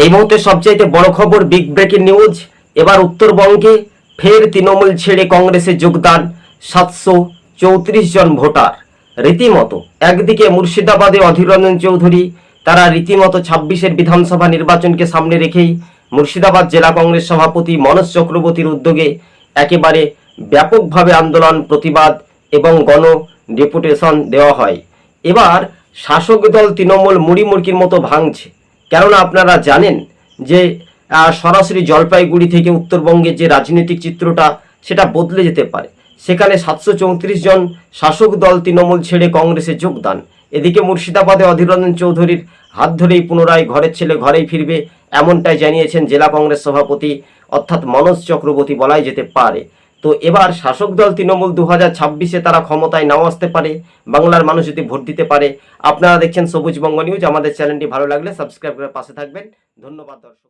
এই মুহূর্তে সবচাইতে বড় খবর বিগ ব্রেকিং নিউজ এবার উত্তরবঙ্গে ফের তৃণমূল ছেড়ে কংগ্রেসে যোগদান সাতশো চৌত্রিশ জন ভোটার। রীতিমতো একদিকে মুর্শিদাবাদে অধীর রঞ্জন চৌধুরী, তারা রীতিমতো ছাব্বিশের বিধানসভা নির্বাচনকে সামনে রেখেই মুর্শিদাবাদ জেলা কংগ্রেস সভাপতি মনোজ চক্রবর্তীর উদ্যোগে একেবারে ব্যাপকভাবে আন্দোলন, প্রতিবাদ এবং গণ ডেপুটেশন দেওয়া হয়। এবার শাসক দল তৃণমূল মুড়ি মুড়কির মতো ভাঙছে। কেননা আপনারা জানেন যে সরাসরি জলপাইগুড়ি থেকে উত্তরবঙ্গের যে রাজনৈতিক চিত্রটা, সেটা বদলে যেতে পারে। সেখানে সাতশো চৌত্রিশ জন শাসক দল তৃণমূল ছেড়ে কংগ্রেসে যোগদান। এদিকে মুর্শিদাবাদে অধীর রঞ্জন চৌধুরীর হাত ধরেই পুনরায় ঘরের ছেলে ঘরেই ফিরবে, এমনটাই জানিয়েছেন জেলা কংগ্রেস সভাপতি, অর্থাৎ মনোজ চক্রবর্তী বলাই যেতে পারে। তো এবার শাসক দল তৃণমূল দু হাজার ছাব্বিশে তারা ক্ষমতায় নাও আসতে পারে, বাংলার মানুষ যদি ভোট দিতে পারে। আপনারা দেখছেন সবুজ বঙ্গ নিউজ, আমাদের চ্যানেলটি ভালো লাগলে সাবস্ক্রাইব করে পাশে থাকবেন। ধন্যবাদ দর্শক।